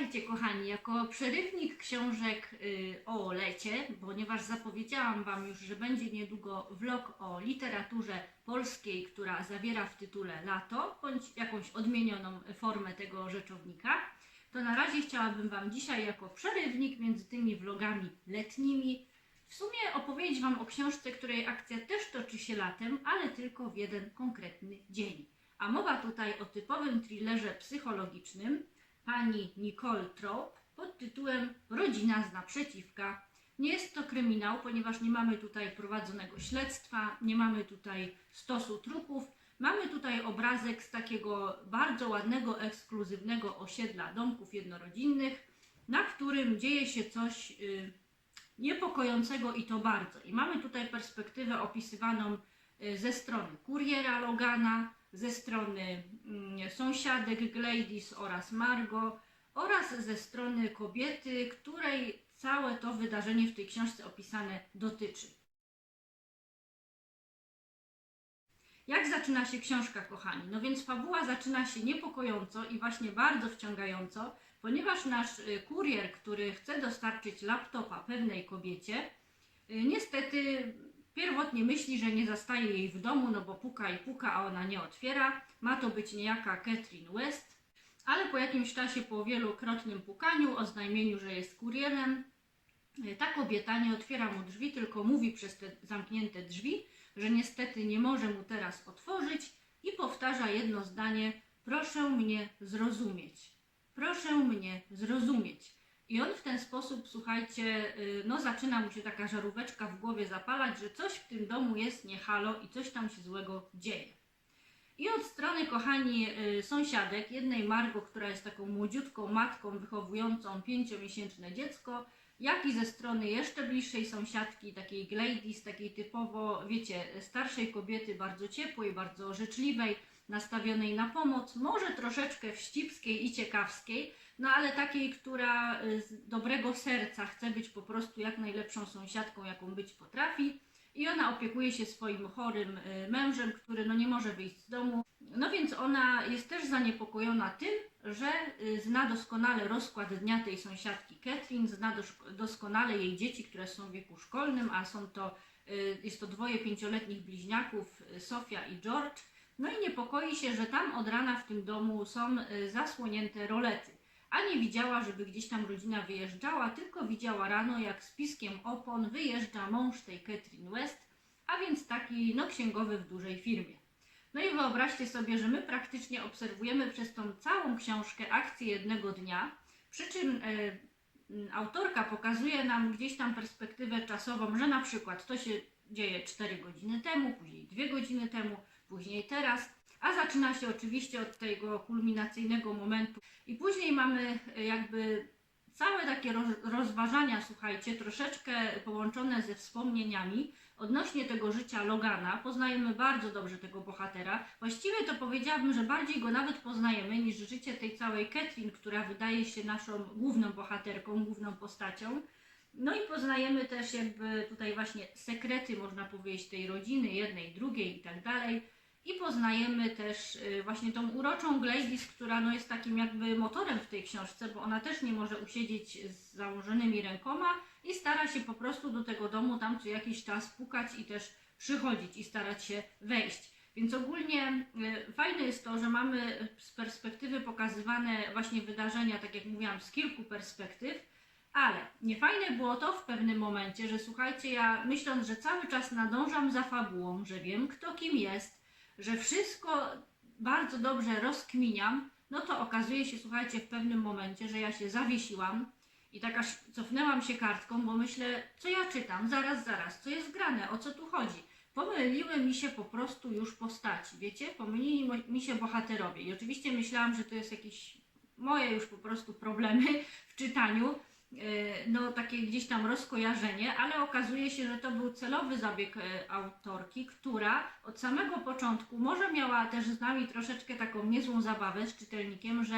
Słuchajcie, kochani, jako przerywnik książek y, o lecie, ponieważ zapowiedziałam Wam już, że będzie niedługo vlog o literaturze polskiej, która zawiera w tytule lato, bądź jakąś odmienioną formę tego rzeczownika, to na razie chciałabym Wam dzisiaj jako przerywnik między tymi vlogami letnimi w sumie opowiedzieć Wam o książce, której akcja też toczy się latem, ale tylko w jeden konkretny dzień. A mowa tutaj o typowym thrillerze psychologicznym pani Nicole Trop pod tytułem Rodzina z naprzeciwka. Nie jest to kryminał, ponieważ nie mamy tutaj prowadzonego śledztwa, nie mamy tutaj stosu trupów. Mamy tutaj obrazek z takiego bardzo ładnego, ekskluzywnego osiedla domków jednorodzinnych, na którym dzieje się coś y, niepokojącego i to bardzo. I mamy tutaj perspektywę opisywaną y, ze strony kuriera Logana, ze strony mm, sąsiadek Gladys oraz Margo oraz ze strony kobiety, której całe to wydarzenie w tej książce opisane dotyczy. Jak zaczyna się książka, kochani? No więc fabuła zaczyna się niepokojąco i właśnie bardzo wciągająco, ponieważ nasz y, kurier, który chce dostarczyć laptopa pewnej kobiecie, y, niestety pierwotnie myśli, że nie zastaje jej w domu, no bo puka i puka, a ona nie otwiera. Ma to być niejaka Catherine West, ale po jakimś czasie, po wielokrotnym pukaniu, oznajmieniu, że jest kurierem, y, ta kobieta nie otwiera mu drzwi, tylko mówi przez te zamknięte drzwi, że niestety nie może mu teraz otworzyć i powtarza jedno zdanie: Proszę mnie zrozumieć. Proszę mnie zrozumieć. I on w ten sposób, słuchajcie, y, no zaczyna mu się taka żaróweczka w głowie zapalać, że coś w tym domu jest nie halo i coś tam się złego dzieje. I od strony, kochani, y, sąsiadek, jednej Margo, która jest taką młodziutką matką wychowującą pięciomiesięczne dziecko, jak i ze strony jeszcze bliższej sąsiadki, takiej Gladys, takiej typowo, wiecie, starszej kobiety, bardzo ciepłej, bardzo życzliwej, nastawionej na pomoc, może troszeczkę wścibskiej i ciekawskiej, no ale takiej, która y, z dobrego serca chce być po prostu jak najlepszą sąsiadką, jaką być potrafi. I ona opiekuje się swoim chorym y, mężem, który no nie może wyjść z domu. No więc ona jest też zaniepokojona tym, że y, zna doskonale rozkład dnia tej sąsiadki Catherine, zna dos- doskonale jej dzieci, które są w wieku szkolnym, a są to, jest to dwoje pięcioletnich bliźniaków, Sofia i George. No i niepokoi się, że tam od rana w tym domu są y, zasłonięte rolety. A nie widziała, żeby gdzieś tam rodzina wyjeżdżała, tylko widziała rano, jak z piskiem opon wyjeżdża mąż tej Catherine West, a więc taki no, księgowy w dużej firmie. No i wyobraźcie sobie, że my praktycznie obserwujemy przez tą całą książkę akcję jednego dnia, przy czym e, m, autorka pokazuje nam gdzieś tam perspektywę czasową, że na przykład to się dzieje 4 godziny temu, później 2 godziny temu, później teraz, a zaczyna się oczywiście od tego kulminacyjnego momentu i później mamy e, jakby całe takie roz- rozważania, słuchajcie, troszeczkę połączone ze wspomnieniami odnośnie tego życia Logana. Poznajemy bardzo dobrze tego bohatera. Właściwie to powiedziałabym, że bardziej go nawet poznajemy niż życie tej całej Catherine, która wydaje się naszą główną bohaterką, główną postacią. No i poznajemy też jakby tutaj właśnie sekrety, można powiedzieć, tej rodziny, jednej, drugiej i tak dalej. I poznajemy też y, właśnie tą uroczą Gladys, która no jest takim jakby motorem w tej książce, bo ona też nie może usiedzieć z założonymi rękoma i stara się po prostu do tego domu tam co jakiś czas pukać i też przychodzić i starać się wejść. Więc ogólnie y, fajne jest to, że mamy z perspektywy pokazywane właśnie wydarzenia, tak jak mówiłam, z kilku perspektyw, ale niefajne było to w pewnym momencie, że słuchajcie, ja myśląc, że cały czas nadążam za fabułą, że wiem kto kim jest, że wszystko bardzo dobrze rozkminiam, no to okazuje się, słuchajcie, w pewnym momencie, że ja się zawiesiłam i tak aż cofnęłam się kartką, bo myślę, co ja czytam, zaraz, zaraz, co jest grane, o co tu chodzi. Pomyliły mi się po prostu już postaci, wiecie? Pomylili mi się bohaterowie. I oczywiście myślałam, że to jest jakieś moje już po prostu problemy w czytaniu, no takie gdzieś tam rozkojarzenie, ale okazuje się, że to był celowy zabieg e, autorki, która od samego początku może miała też z nami troszeczkę taką niezłą zabawę z czytelnikiem, że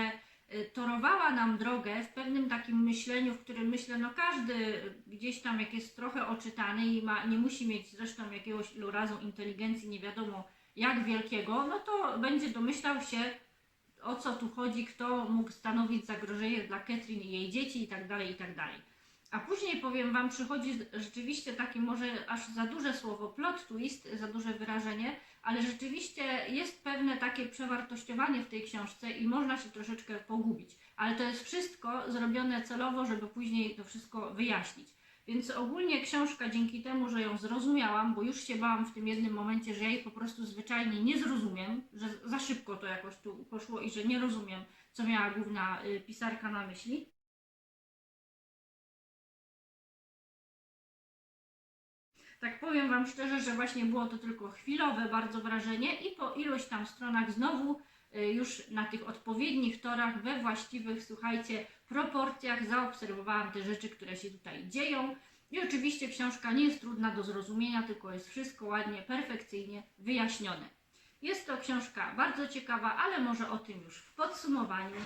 e, torowała nam drogę w pewnym takim myśleniu, w którym myślę, no każdy gdzieś tam jak jest trochę oczytany i ma, nie musi mieć zresztą jakiegoś ilu razu inteligencji nie wiadomo jak wielkiego, no to będzie domyślał się o co tu chodzi, kto mógł stanowić zagrożenie dla Ketrin i jej dzieci i tak dalej, i tak. A później powiem Wam, przychodzi rzeczywiście takie może aż za duże słowo, plot twist, za duże wyrażenie, ale rzeczywiście jest pewne takie przewartościowanie w tej książce i można się troszeczkę pogubić. Ale to jest wszystko zrobione celowo, żeby później to wszystko wyjaśnić. Więc ogólnie książka dzięki temu, że ją zrozumiałam, bo już się bałam w tym jednym momencie, że ja jej po prostu zwyczajnie nie zrozumiem, że za szybko to jakoś tu poszło i że nie rozumiem, co miała główna y, pisarka na myśli. Tak powiem Wam szczerze, że właśnie było to tylko chwilowe bardzo wrażenie i po ilość tam stronach znowu już na tych odpowiednich torach, we właściwych, słuchajcie, proporcjach zaobserwowałam te rzeczy, które się tutaj dzieją. I oczywiście książka nie jest trudna do zrozumienia, tylko jest wszystko ładnie, perfekcyjnie wyjaśnione. Jest to książka bardzo ciekawa, ale może o tym już w podsumowaniu.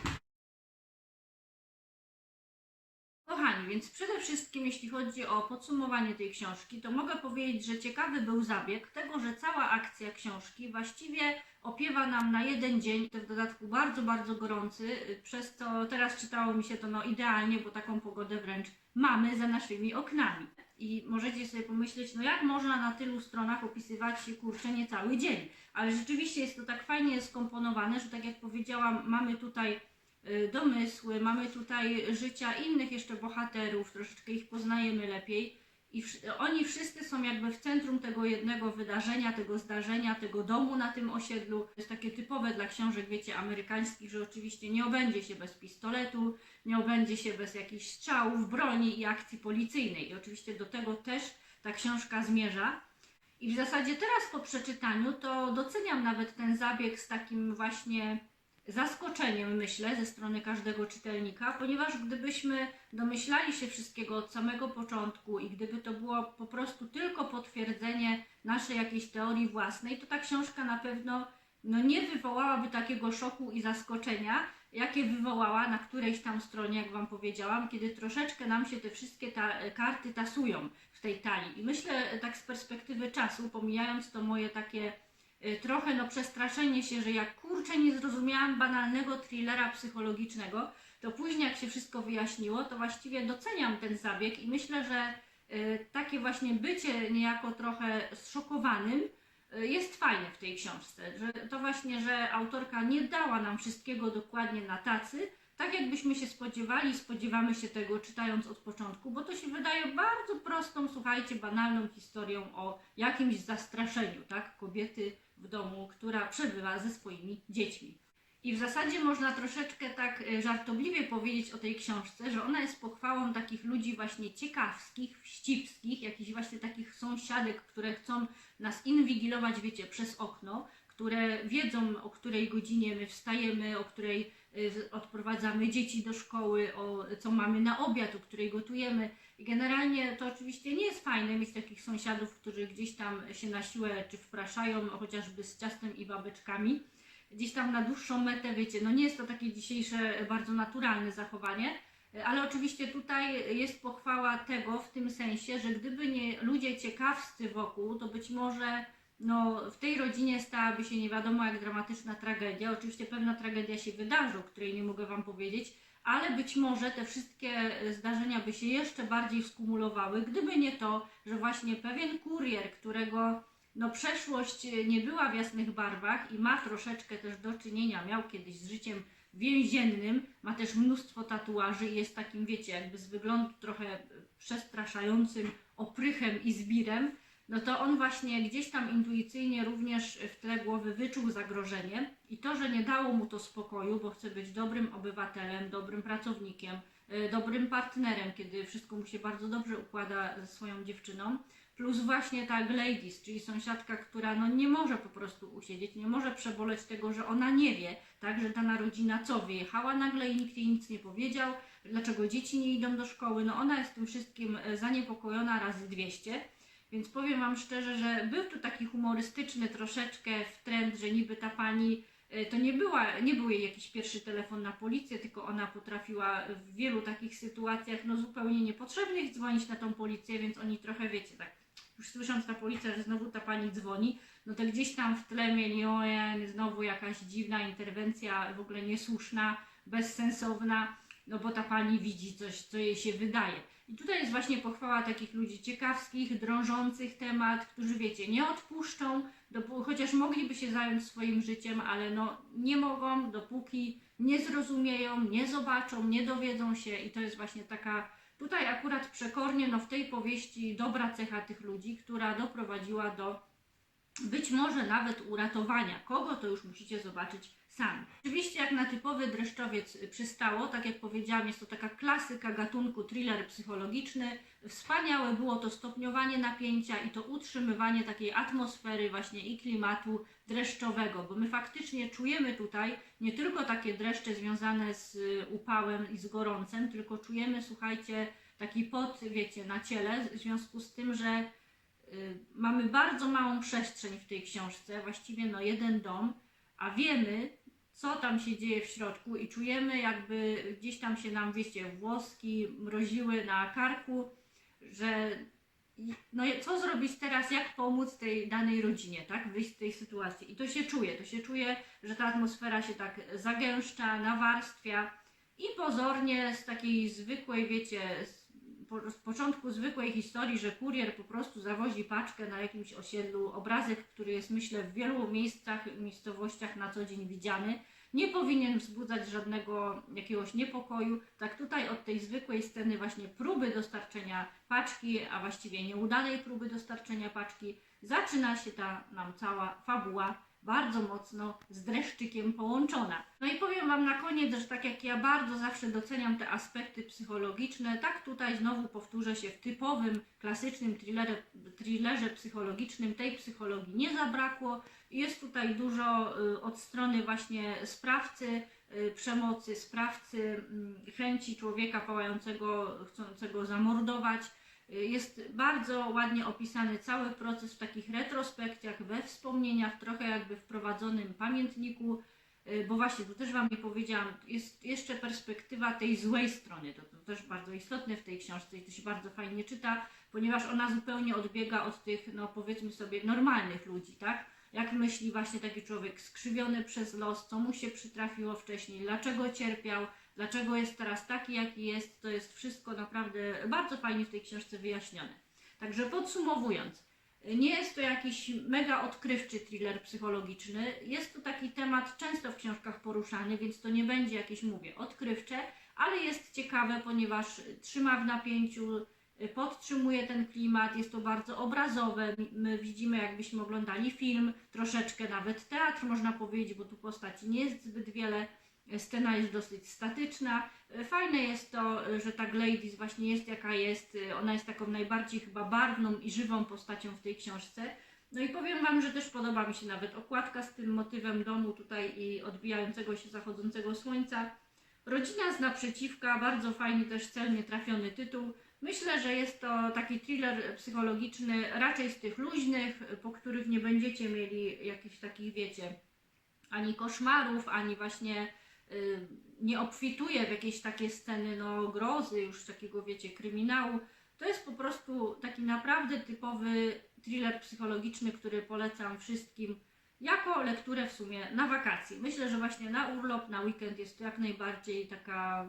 Kochani, więc przede wszystkim jeśli chodzi o podsumowanie tej książki, to mogę powiedzieć, że ciekawy był zabieg tego, że cała akcja książki właściwie opiewa nam na jeden dzień, to w dodatku bardzo, bardzo gorący, przez co teraz czytało mi się to no idealnie, bo taką pogodę wręcz mamy za naszymi oknami. I możecie sobie pomyśleć, no jak można na tylu stronach opisywać kurczę nie cały dzień. Ale rzeczywiście jest to tak fajnie skomponowane, że tak jak powiedziałam, mamy tutaj domysły, mamy tutaj życia innych jeszcze bohaterów, troszeczkę ich poznajemy lepiej. I oni wszyscy są jakby w centrum tego jednego wydarzenia, tego zdarzenia, tego domu na tym osiedlu. To jest takie typowe dla książek, wiecie, amerykańskich, że oczywiście nie obędzie się bez pistoletu, nie obędzie się bez jakichś strzałów, broni i akcji policyjnej. I oczywiście do tego też ta książka zmierza. I w zasadzie teraz po przeczytaniu to doceniam nawet ten zabieg z takim właśnie zaskoczeniem, myślę, ze strony każdego czytelnika, ponieważ gdybyśmy domyślali się wszystkiego od samego początku i gdyby to było po prostu tylko potwierdzenie naszej jakiejś teorii własnej, to ta książka na pewno no, nie wywołałaby takiego szoku i zaskoczenia, jakie wywołała na którejś tam stronie, jak Wam powiedziałam, kiedy troszeczkę nam się te wszystkie ta, karty tasują w tej talii. I myślę tak z perspektywy czasu, pomijając to moje takie trochę no przestraszenie się, że jak kurczę nie zrozumiałam banalnego thrillera psychologicznego, to później jak się wszystko wyjaśniło, to właściwie doceniam ten zabieg i myślę, że y, takie właśnie bycie niejako trochę zszokowanym y, jest fajne w tej książce, że to właśnie, że autorka nie dała nam wszystkiego dokładnie na tacy, tak jakbyśmy się spodziewali, spodziewamy się tego czytając od początku, bo to się wydaje bardzo prostą, słuchajcie, banalną historią o jakimś zastraszeniu, tak? Kobiety w domu, która przebywa ze swoimi dziećmi. I w zasadzie można troszeczkę tak e, żartobliwie powiedzieć o tej książce, że ona jest pochwałą takich ludzi właśnie ciekawskich, wścibskich, jakichś właśnie takich sąsiadek, które chcą nas inwigilować, wiecie, przez okno, które wiedzą, o której godzinie my wstajemy, o której odprowadzamy dzieci do szkoły, o co mamy na obiad, o której gotujemy. I generalnie to oczywiście nie jest fajne mieć takich sąsiadów, którzy gdzieś tam się na siłę czy wpraszają, chociażby z ciastem i babeczkami. Gdzieś tam na dłuższą metę, wiecie, no nie jest to takie dzisiejsze bardzo naturalne zachowanie, ale oczywiście tutaj jest pochwała tego w tym sensie, że gdyby nie ludzie ciekawscy wokół, to być może no, w tej rodzinie stałaby się nie wiadomo jak dramatyczna tragedia. Oczywiście pewna tragedia się wydarzy, o której nie mogę Wam powiedzieć, ale być może te wszystkie zdarzenia by się jeszcze bardziej skumulowały, gdyby nie to, że właśnie pewien kurier, którego no, przeszłość nie była w jasnych barwach i ma troszeczkę też do czynienia, miał kiedyś z życiem więziennym, ma też mnóstwo tatuaży i jest takim, wiecie, jakby z wyglądu trochę przestraszającym oprychem i zbirem, no to on właśnie gdzieś tam intuicyjnie również w tle głowy wyczuł zagrożenie i to, że nie dało mu to spokoju, bo chce być dobrym obywatelem, dobrym pracownikiem, y, dobrym partnerem, kiedy wszystko mu się bardzo dobrze układa ze swoją dziewczyną, plus właśnie ta Gladys, czyli sąsiadka, która no nie może po prostu usiedzieć, nie może przeboleć tego, że ona nie wie, tak, że dana rodzina co, wyjechała nagle i nikt jej nic nie powiedział, dlaczego dzieci nie idą do szkoły, no ona jest tym wszystkim e, zaniepokojona razy 200, więc powiem Wam szczerze, że był tu taki humorystyczny troszeczkę w trend, że niby ta pani e, to nie, była, nie był jej jakiś pierwszy telefon na policję, tylko ona potrafiła w wielu takich sytuacjach no zupełnie niepotrzebnych dzwonić na tą policję, więc oni trochę wiecie tak już słysząc ta policja, że znowu ta pani dzwoni, no to gdzieś tam w tle mieli, znowu jakaś dziwna interwencja, w ogóle niesłuszna, bezsensowna, no bo ta pani widzi coś, co jej się wydaje. I tutaj jest właśnie pochwała takich ludzi ciekawskich, drążących temat, którzy wiecie, nie odpuszczą, dopó- chociaż mogliby się zająć swoim życiem, ale no nie mogą, dopóki nie zrozumieją, nie zobaczą, nie dowiedzą się i to jest właśnie taka, tutaj akurat przekornie, no w tej powieści dobra cecha tych ludzi, która doprowadziła do być może nawet uratowania. Kogo to już musicie zobaczyć sami. Oczywiście jak na typowy dreszczowiec przystało, tak jak powiedziałam, jest to taka klasyka gatunku thriller psychologiczny. Wspaniałe było to stopniowanie napięcia i to utrzymywanie takiej atmosfery właśnie i klimatu dreszczowego, bo my faktycznie czujemy tutaj nie tylko takie dreszcze związane z y, upałem i z gorącem, tylko czujemy, słuchajcie, taki pot, wiecie, na ciele, w związku z tym, że y, mamy bardzo małą przestrzeń w tej książce, właściwie no jeden dom, a wiemy, co tam się dzieje w środku i czujemy jakby gdzieś tam się nam, wiecie, włoski mroziły na karku, że no co zrobić teraz, jak pomóc tej danej rodzinie, tak, wyjść z tej sytuacji. I to się czuje, to się czuje, że ta atmosfera się tak zagęszcza, nawarstwia i pozornie z takiej zwykłej, wiecie, z, po, z początku zwykłej historii, że kurier po prostu zawozi paczkę na jakimś osiedlu, obrazek, który jest myślę w wielu miejscach, miejscowościach na co dzień widziany, nie powinien wzbudzać żadnego jakiegoś niepokoju. Tak tutaj od tej zwykłej sceny właśnie próby dostarczenia paczki, a właściwie nieudanej próby dostarczenia paczki, zaczyna się ta nam cała fabuła bardzo mocno z dreszczykiem połączona. No i powiem Wam na koniec, że tak jak ja bardzo zawsze doceniam te aspekty psychologiczne, tak tutaj znowu powtórzę się w typowym, klasycznym thrillerze, thrillerze psychologicznym tej psychologii nie zabrakło. Jest tutaj dużo y, od strony właśnie sprawcy y, przemocy, sprawcy mm, chęci człowieka pałającego, chcącego zamordować. Y, Jest bardzo ładnie opisany cały proces w takich retrospekcjach, we wspomnieniach, trochę jakby wprowadzonym pamiętniku, y, bo właśnie tu też Wam nie powiedziałam, jest jeszcze perspektywa tej złej strony, to, to też bardzo istotne w tej książce i to się bardzo fajnie czyta, ponieważ ona zupełnie odbiega od tych, no powiedzmy sobie, normalnych ludzi, tak? Jak myśli właśnie taki człowiek skrzywiony przez los, co mu się przytrafiło wcześniej, dlaczego cierpiał, dlaczego jest teraz taki, jaki jest, to jest wszystko naprawdę bardzo fajnie w tej książce wyjaśnione. Także podsumowując, nie jest to jakiś mega odkrywczy thriller psychologiczny, jest to taki temat często w książkach poruszany, więc to nie będzie jakieś, mówię, odkrywcze, ale jest ciekawe, ponieważ trzyma w napięciu, podtrzymuje ten klimat, jest to bardzo obrazowe. My widzimy, jakbyśmy oglądali film, troszeczkę nawet teatr, można powiedzieć, bo tu postaci nie jest zbyt wiele. Scena jest dosyć statyczna. Fajne jest to, że ta Gladys właśnie jest jaka jest. Ona jest taką najbardziej chyba barwną i żywą postacią w tej książce. No i powiem Wam, że też podoba mi się nawet okładka z tym motywem domu tutaj i odbijającego się zachodzącego słońca. Rodzina z naprzeciwka, bardzo fajny też celnie trafiony tytuł. Myślę, że jest to taki thriller psychologiczny, raczej z tych luźnych, po których nie będziecie mieli jakichś takich, wiecie, ani koszmarów, ani właśnie nie obfituje w jakieś takie sceny no, grozy, już takiego, wiecie, kryminału. To jest po prostu taki naprawdę typowy thriller psychologiczny, który polecam wszystkim jako lekturę w sumie na wakacje. Myślę, że właśnie na urlop, na weekend jest to jak najbardziej taka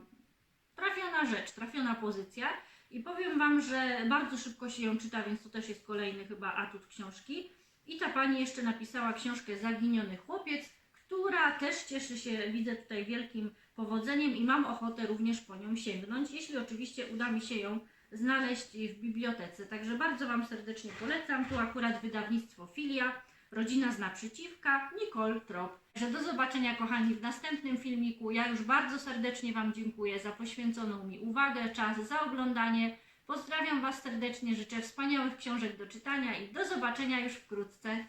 trafiona rzecz, trafiona pozycja. I powiem Wam, że bardzo szybko się ją czyta, więc to też jest kolejny chyba atut książki. I ta pani jeszcze napisała książkę Zaginiony chłopiec, która też cieszy się, widzę tutaj wielkim powodzeniem i mam ochotę również po nią sięgnąć, jeśli oczywiście uda mi się ją znaleźć w bibliotece. Także bardzo Wam serdecznie polecam. Tu akurat wydawnictwo Filia, rodzina z naprzeciwka, Nicole Trop. Że do zobaczenia kochani w następnym filmiku. Ja już bardzo serdecznie Wam dziękuję za poświęconą mi uwagę, czas, za oglądanie. Pozdrawiam Was serdecznie, życzę wspaniałych książek do czytania i do zobaczenia już wkrótce.